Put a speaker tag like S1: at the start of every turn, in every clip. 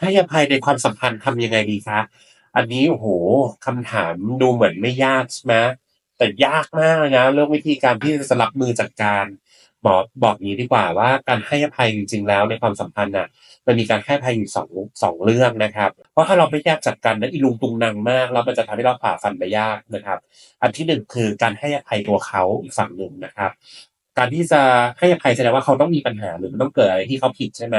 S1: ให้อภัยในความสัมพันธ์ทำยังไงดีคะ อันนี้โอ้โฮคำถามดูเหมือนไม่ยากใช่ไหมแต่ยากมากนะเรื่องวิธีการที่จะรับมือจัดการหมอบอกงี้ดีกว่าว่าการให้อภัยจริง ๆ แล้วในความสัมพันธ์น่ะมันมีการให้อภัยอยู่สองสองเรื่องนะครับ เพราะถ้าเราไม่แยกจัดการนั้นอีลุงตุงนังมากแล้วมันจะทำให้เราฝ่าฟันไปยากนะครับ อันที่หนึ่งคือการให้อภัยตัวเขาอีกฝั่งหนึ่งนะครับ การที่จะให้อภัยแสดงว่าเขาต้องมีปัญหาหรือมันต้องเกิดอะไรที่เขาผิดใช่ไหม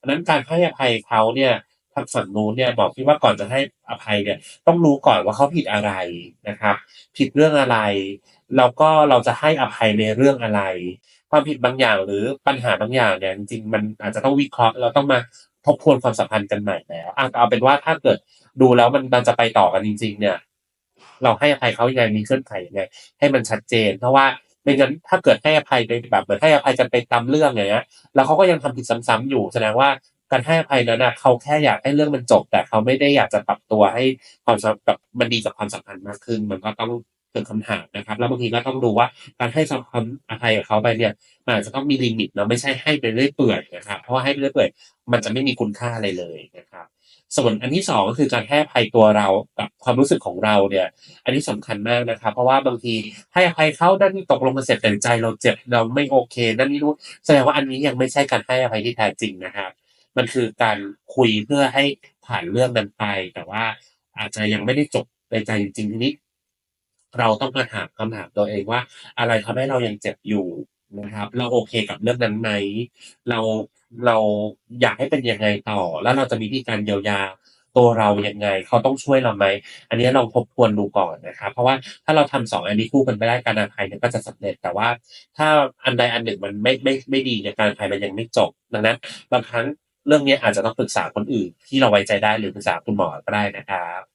S1: ดังนั้นการให้อภัยเขาเนี่ยทางฝั่งนู้นเนี่ยบอกพี่ว่าก่อนจะให้อภัยเนี่ย ต้องรู้ก่อนว่าเขาผิดอะไรนะครับ ผิดเรื่องอะไร แล้วก็เราจะให้อภัยในเรื่องอะไร ความผิดบางอย่างหรือปัญหาบางอย่างเนี่ยจริงๆมันอาจจะต้องวิเคราะห์เราต้องมาทบทวนความสัมพันธ์กันใหม่แล้วอะเอาเป็นว่าถ้าเกิดดูแล้วมันมันจะไปต่อกันจริง ๆ เนี่ย เราให้อภัยเขายังไงมีเงื่อนไขยังไงให้มันชัดเจน เพราะว่า ไม่งั้นถ้าเกิดให้อภัยในแบบเหมือนให้อภัยกันไปตามเรื่องอย่างเงี้ย แล้วเขาก็ยังทำผิดซ้ำๆอยู่แสดงว่าการให้อภัยนั้นนะเขาแค่อยากให้เรื่องมันจบ แต่เขาไม่ได้อยากจะปรับตัวให้ความสัมแบบมันดีกับความสัมพันธ์มากขึ้น มันก็ต้องเกิดคำถามนะครับ แล้วบางทีก็ต้องดูว่าการให้ความอภัยกับเขาไปเนี่ยมันอาจจะต้องมีลิมิตเนาะไม่ใช่ให้ไปเรื่อยเปื่อยนะครับเพราะว่าให้ไปเรื่อยเปื่อยมันจะไม่มีคุณค่าอะไรเลยนะครับ ส่วนอันที่สองก็คือการให้อภัยตัวเรากับความรู้สึกของเราเนี่ย อันนี้สำคัญมากนะครับ เพราะว่าบางทีให้อภัยเขาด้านตกลงกันเสร็จแต่ใจเราเจ็บเราไม่โอเคนั่นนี่นู่นแสดงว่าอันนี้ยังไม่ใช่การให้อภัยที่แท้จริงนะครับ มันคือการคุยเพื่อให้ผ่านเรื่องนั้นไป แต่ว่าอาจจะยังไม่ได้จบในใจจริงๆทีนี้เราต้องมาถามคำถามตัวเองว่า อะไรทำให้เรายังเจ็บอยู่ นะครับ เราโอเคกับเรื่องนั้นไหมเราเราอยากให้เป็นยังไงต่อ แล้วเราจะมีวิธีการเยียวยาตัวเรายังไง เขาต้องช่วยเราไหมอันนี้ลองทบทวนดูก่อนนะครับ เพราะว่าถ้าเราทำสองอันนี้คู่กันไปได้การอภัยเนี่ยก็จะสำเร็จแต่ว่า ถ้าอันใดอันหนึ่งมันไม่ไม่ไม่ดีเนี่ยการอภัยมันยังไม่จบดังนั้นบางครั้งเรื่องนี้อาจจะต้องปรึกษาคนอื่น ที่เราไว้ใจได้หรือปรึกษาคุณหมอก็ได้นะครับ